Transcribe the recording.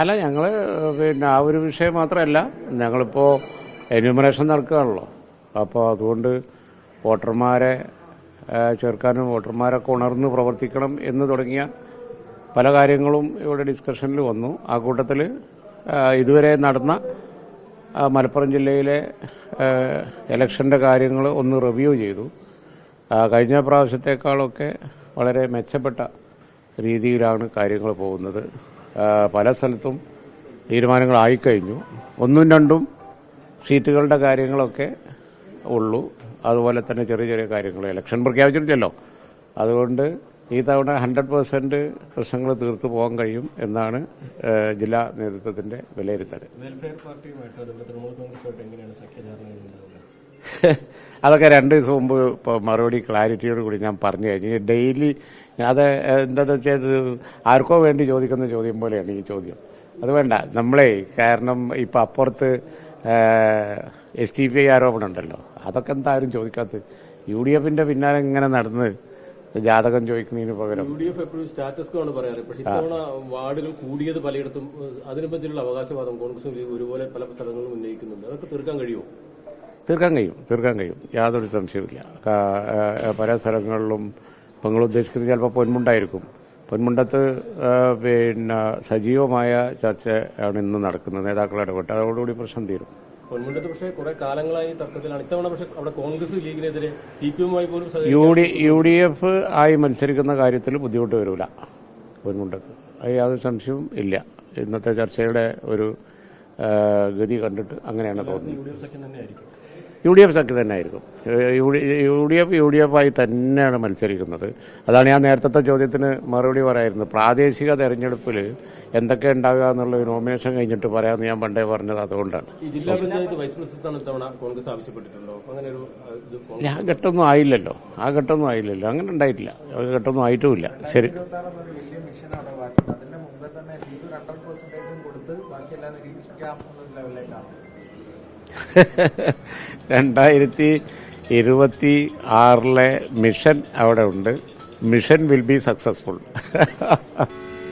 അല്ല ഞങ്ങൾ പിന്നെ ആ ഒരു വിഷയം മാത്രമല്ല ഞങ്ങളിപ്പോ എന്യൂമറേഷൻ നടക്കുകയാണല്ലോ അപ്പോൾ അതുകൊണ്ട് വോട്ടർമാരെ ചേർക്കാനും വോട്ടർമാരൊക്കെ ഉണർന്ന് പ്രവർത്തിക്കണം എന്ന് തുടങ്ങിയ പല കാര്യങ്ങളും ഇവിടെ ഡിസ്കഷനിൽ വന്നു. ആ കൂട്ടത്തിൽ ഇതുവരെ നടന്ന മലപ്പുറം ജില്ലയിലെ ഇലക്ഷന്റെ കാര്യങ്ങൾ ഒന്ന് റിവ്യൂ ചെയ്തു. കഴിഞ്ഞ പ്രാവശ്യത്തെക്കാളൊക്കെ വളരെ മെച്ചപ്പെട്ട രീതിയിലാണ് കാര്യങ്ങൾ പോകുന്നത്. പല സ്ഥലത്തും തീരുമാനങ്ങളായിക്കഴിഞ്ഞു ഒന്നും രണ്ടും സീറ്റുകളുടെ കാര്യങ്ങളൊക്കെ ഉള്ളൂ. അതുപോലെ തന്നെ ചെറിയ ചെറിയ കാര്യങ്ങൾ. ഇലക്ഷൻ പ്രഖ്യാപിച്ചിട്ടില്ലല്ലോ അതുകൊണ്ട് ഈ തവണ ഹൺഡ്രഡ് പേഴ്സന്റ് പ്രശ്നങ്ങൾ തീർത്തു പോകാൻ കഴിയും എന്നാണ് ജില്ലാ നേതൃത്വത്തിന്റെ വിലയിരുത്തൽ അതൊക്കെ രണ്ട് ദിവസം മുമ്പ് ഇപ്പോൾ മറുപടി ക്ലാരിറ്റിയോട് കൂടി ഞാൻ പറഞ്ഞു കഴിഞ്ഞു. ഡെയിലി അത് എന്താണെന്ന് വെച്ചാൽ ആർക്കോ വേണ്ടി ചോദിക്കുന്ന ചോദ്യം പോലെയാണ് ഈ ചോദ്യം. അത് വേണ്ട. നമ്മളെ കാരണം ഇപ്പം അപ്പുറത്ത് എസ് ടി പി ഐ ആരോപണം ഉണ്ടല്ലോ. അതൊക്കെ എന്തായാലും ചോദിക്കാത്ത യു ഡി എഫിന്റെ പിന്നാലെ ഇങ്ങനെ നടന്ന് ജാതകം ചോദിക്കുന്നതിന് പകരം. യു ഡി എഫ് എപ്പോഴും സ്റ്റാറ്റസ് ആണ് പറയാറ്. പക്ഷേ ഇത്തവണ വാർഡുകൾ കൂടിയത് പലയിടത്തും അതിനെ പറ്റിയുള്ള അവകാശവാദം കോൺഗ്രസ് ഒരുപോലെ പല സ്ഥലങ്ങളിലും ഉന്നയിക്കുന്നുണ്ട്. അതൊക്കെ തീർക്കാൻ കഴിയുമോ? തീർക്കാൻ കഴിയും. തീർക്കാൻ കഴിയും. യാതൊരു സംശയവും ഇല്ല പല സ്ഥലങ്ങളിലും ഇപ്പം നിങ്ങൾ ഉദ്ദേശിക്കുന്നത് ചിലപ്പോൾ പൊന്മുണ്ടായിരിക്കും. പൊന്മുണ്ടത്ത് പിന്നെ സജീവമായ ചർച്ചയാണ് ഇന്ന് നടക്കുന്നത് നേതാക്കൾ ഇടപെട്ട്. അതോടുകൂടി പ്രശ്നം തീരും. പൊന്മുണ്ടത്ത് പക്ഷേ കുറെ കാലങ്ങളായി തർക്കത്തിലാണ്. ഇത്തവണ പക്ഷേ അവിടെ കോൺഗ്രസ് ലീഗിനെതിരെ സി പി എമ്മുമായി പോലും U D U D F ആയി മത്സരിക്കുന്ന കാര്യത്തിൽ ബുദ്ധിമുട്ട് വരില്ല പൊന്മുണ്ടത്ത്. അത് യാതൊരു സംശയവും ഇല്ല. ഇന്നത്തെ ചർച്ചയുടെ ഒരു ഗതി കണ്ടിട്ട് അങ്ങനെയാണ് തോന്നുന്നത്. യു ഡി എഫ് സഖ്യം തന്നെ ആയിരിക്കും U D U D F U D F ആയി തന്നെയാണ് മത്സരിക്കുന്നത്. അതാണ് ഞാൻ നേരത്തെ ചോദ്യത്തിന് മറുപടി പറയായിരുന്നത് പ്രാദേശിക തെരഞ്ഞെടുപ്പിൽ എന്തൊക്കെ ഉണ്ടാകുക എന്നുള്ള നോമിനേഷൻ കഴിഞ്ഞിട്ട് പറയാമെന്ന് ഞാൻ പണ്ടേ പറഞ്ഞത് അതുകൊണ്ടാണ്. ജില്ലാ പഞ്ചായത്ത് വൈസ് പ്രസിഡന്റ് കോൺഗ്രസ് ആവശ്യപ്പെട്ടിട്ടുണ്ടോ? അങ്ങനെ ഒരു ആ ഘട്ടമൊന്നും ആയില്ലല്ലോ. ആ ഘട്ടമൊന്നും ആയില്ലല്ലോ. അങ്ങനെ ഉണ്ടായിട്ടില്ല. ആ ഘട്ടമൊന്നും ആയിട്ടുമില്ല. ശരി. അതിന്റെ മുമ്പേ തന്നെ ലീഗ് ഹൺഡ്രഡ് പെർസെന്റേജും കൊടുത്ത് ബാക്കിയെല്ലാം നിരീക്ഷിക്കാം എന്നൊരു ലെവലിലേക്കാണ് രണ്ടായിരത്തി ഇരുപത്തി ആറിലെ മിഷൻ അവിടെ ഉണ്ട്. Mission will be successful.